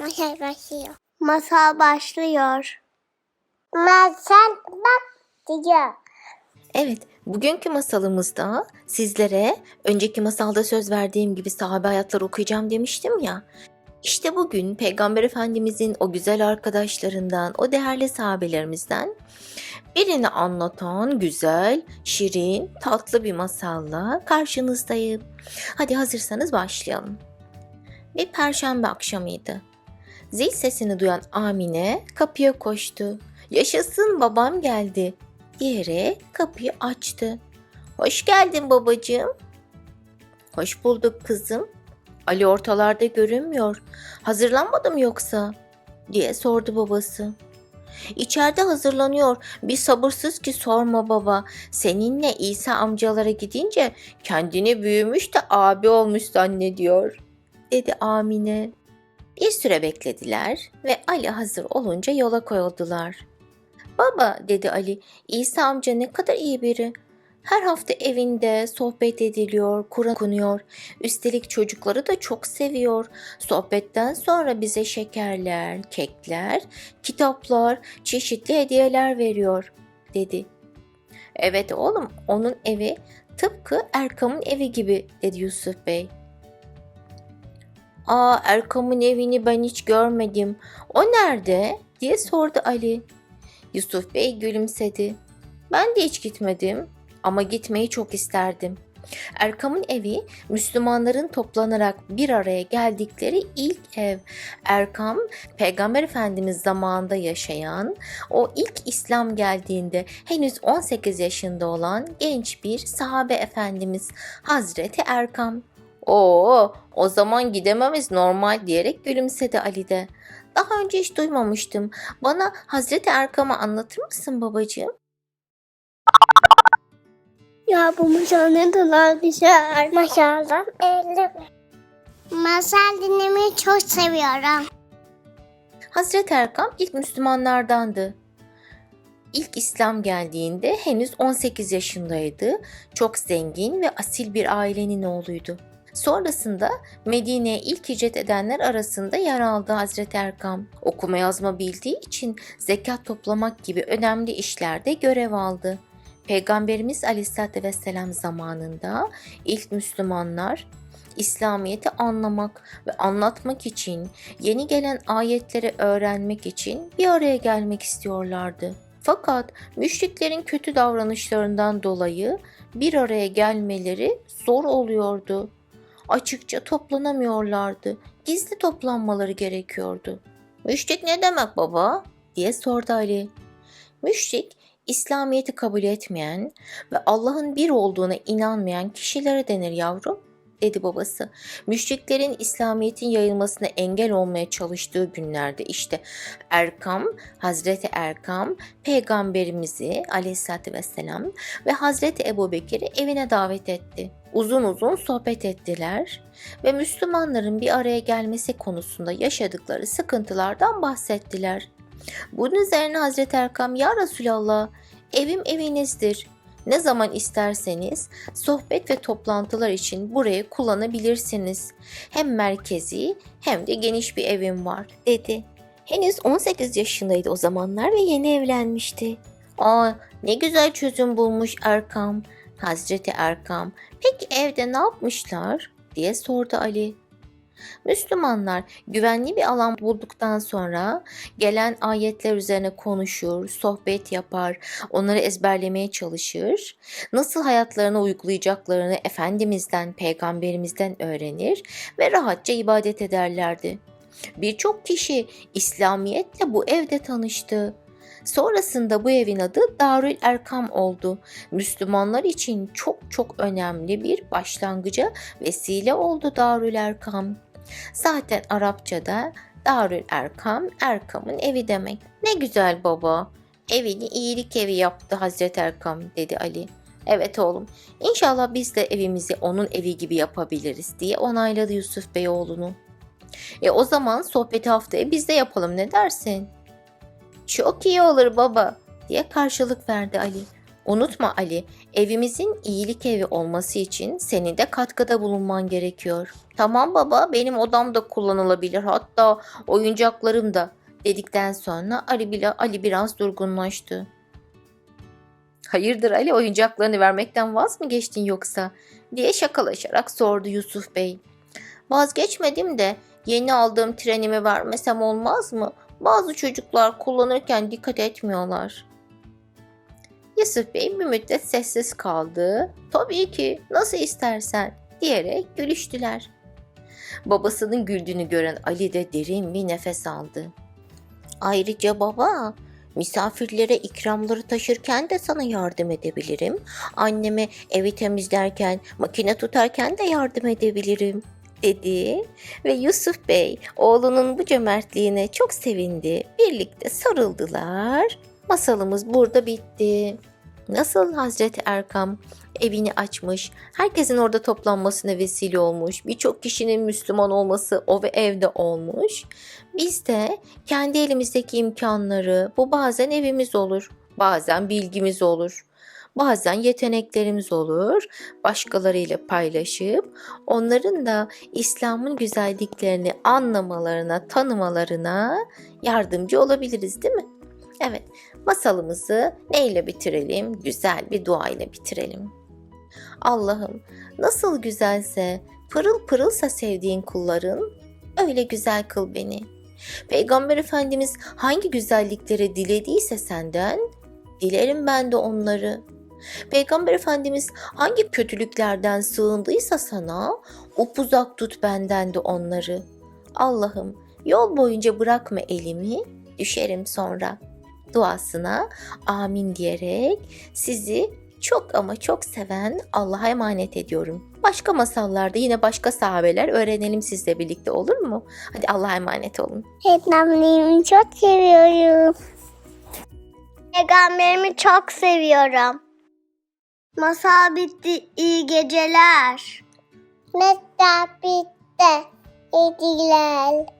Masal başlıyor. Masal başlıyor. Masal bak diyor. Evet, bugünkü masalımızda sizlere önceki masalda söz verdiğim gibi sahabe hayatları okuyacağım demiştim ya. İşte bugün Peygamber Efendimizin o güzel arkadaşlarından, o değerli sahabelerimizden birini anlatan güzel, şirin, tatlı bir masalla karşınızdayım. Hadi hazırsanız başlayalım. Bir perşembe akşamıydı. Zil sesini duyan Amine kapıya koştu. Yaşasın babam geldi diyerek kapıyı açtı. Hoş geldin babacığım. Hoş bulduk kızım. Ali ortalarda görünmüyor. Hazırlanmadım yoksa? diye sordu babası. İçeride hazırlanıyor. Bir sabırsız ki sorma baba. Seninle İsa amcalara gidince kendini büyümüş de abi olmuş zannediyor. Dedi Amine. Bir süre beklediler ve Ali hazır olunca yola koyuldular. Baba dedi Ali, İsa amca ne kadar iyi biri. Her hafta evinde sohbet ediliyor, Kur'an okunuyor. Üstelik çocukları da çok seviyor. Sohbetten sonra bize şekerler, kekler, kitaplar, çeşitli hediyeler veriyor, dedi. Evet oğlum, onun evi tıpkı Erkam'ın evi gibi, dedi Yusuf Bey. Aa Erkam'ın evini ben hiç görmedim. O nerede? diye sordu Ali. Yusuf Bey gülümsedi. Ben de hiç gitmedim ama gitmeyi çok isterdim. Erkam'ın evi Müslümanların toplanarak bir araya geldikleri ilk ev. Erkam, Peygamber Efendimiz zamanında yaşayan, o ilk İslam geldiğinde henüz 18 yaşında olan genç bir sahabe efendimiz Hazreti Erkam. Oo, o zaman gidememiz normal diyerek gülümsedi Ali de. Daha önce hiç duymamıştım. Bana Hazreti Erkam'ı anlatır mısın babacığım? Ya bu masal ne kadar güzel. Masaldan elleme. Masal dinlemeyi çok seviyorum. Hazreti Erkam ilk Müslümanlardandı. İlk İslam geldiğinde henüz 18 yaşındaydı. Çok zengin ve asil bir ailenin oğluydu. Sonrasında Medine'ye ilk hicret edenler arasında yer aldı Hazreti Erkam. Okuma yazma bildiği için zekat toplamak gibi önemli işlerde görev aldı. Peygamberimiz Aleyhisselatü Vesselam zamanında ilk Müslümanlar İslamiyet'i anlamak ve anlatmak için, yeni gelen ayetleri öğrenmek için bir araya gelmek istiyorlardı. Fakat müşriklerin kötü davranışlarından dolayı bir araya gelmeleri zor oluyordu. Açıkça toplanamıyorlardı. Gizli toplanmaları gerekiyordu. Müşrik ne demek baba? diye sordu Ali. Müşrik İslamiyet'i kabul etmeyen ve Allah'ın bir olduğuna inanmayan kişilere denir yavrum, dedi babası. Müşriklerin İslamiyet'in yayılmasına engel olmaya çalıştığı günlerde işte Erkam, Hazreti Erkam, peygamberimizi aleyhissalatü vesselam ve Hazreti Ebu Bekir'i evine davet etti. Uzun uzun sohbet ettiler ve Müslümanların bir araya gelmesi konusunda yaşadıkları sıkıntılardan bahsettiler. Bunun üzerine Hazreti Erkam ya Resulallah evim evinizdir. Ne zaman isterseniz sohbet ve toplantılar için burayı kullanabilirsiniz. Hem merkezi hem de geniş bir evim var dedi. Henüz 18 yaşındaydı o zamanlar ve yeni evlenmişti. Aa ne güzel çözüm bulmuş Erkam. Hazreti Erkam peki evde ne yapmışlar diye sordu Ali. Müslümanlar güvenli bir alan bulduktan sonra gelen ayetler üzerine konuşur, sohbet yapar, onları ezberlemeye çalışır, nasıl hayatlarına uygulayacaklarını Efendimiz'den, Peygamberimizden öğrenir ve rahatça ibadet ederlerdi. Birçok kişi İslamiyetle bu evde tanıştı. Sonrasında bu evin adı Darül Erkam oldu. Müslümanlar için çok çok önemli bir başlangıca vesile oldu Darül Erkam. Zaten Arapçada Darül Erkam, Erkam'ın evi demek. Ne güzel baba. Evini iyilik evi yaptı Hazreti Erkam dedi Ali. Evet oğlum. İnşallah biz de evimizi onun evi gibi yapabiliriz diye onayladı Yusuf Bey oğlunu. E o zaman sohbeti haftaya biz de yapalım ne dersin? Çok iyi olur baba diye karşılık verdi Ali. Unutma Ali, evimizin iyilik evi olması için senin de katkıda bulunman gerekiyor. Tamam baba, benim odam da kullanılabilir. Hatta oyuncaklarım da dedikten sonra Ali, bile, Ali biraz durgunlaştı. Hayırdır Ali oyuncaklarını vermekten vaz mı geçtin yoksa? diye şakalaşarak sordu Yusuf Bey. Vazgeçmedim de yeni aldığım trenimi vermesem olmaz mı? Bazı çocuklar kullanırken dikkat etmiyorlar. Yusuf Bey bir müddet sessiz kaldı. Tabii ki nasıl istersen diyerek gülüştüler. Babasının güldüğünü gören Ali de derin bir nefes aldı. Ayrıca baba, misafirlere ikramları taşırken de sana yardım edebilirim. Anneme evi temizlerken, makine tutarken de yardım edebilirim dedi ve Yusuf Bey oğlunun bu cömertliğine çok sevindi. Birlikte sarıldılar. Masalımız burada bitti. Nasıl Hazreti Erkam evini açmış, herkesin orada toplanmasına vesile olmuş, birçok kişinin Müslüman olması o ve evde olmuş. Biz de kendi elimizdeki imkanları, bu bazen evimiz olur, bazen bilgimiz olur, bazen yeteneklerimiz olur, başkalarıyla paylaşıp onların da İslam'ın güzelliklerini anlamalarına, tanımalarına yardımcı olabiliriz değil mi? Evet, masalımızı neyle bitirelim? Güzel bir dua ile bitirelim. Allah'ım nasıl güzelse, pırıl pırılsa sevdiğin kulların, öyle güzel kıl beni. Peygamber Efendimiz hangi güzellikleri dilediyse senden, dilerim ben de onları. Peygamber Efendimiz hangi kötülüklerden sığındıysa sana, upuzak tut benden de onları. Allah'ım yol boyunca bırakma elimi, düşerim sonra. Duasına amin diyerek sizi çok ama çok seven Allah'a emanet ediyorum. Başka masallarda yine başka sahabeler öğrenelim sizle birlikte olur mu? Hadi Allah'a emanet olun. Peygamberimi çok seviyorum. Peygamberimi çok seviyorum. Masal bitti. İyi geceler. Masal bitti. İyi geceler.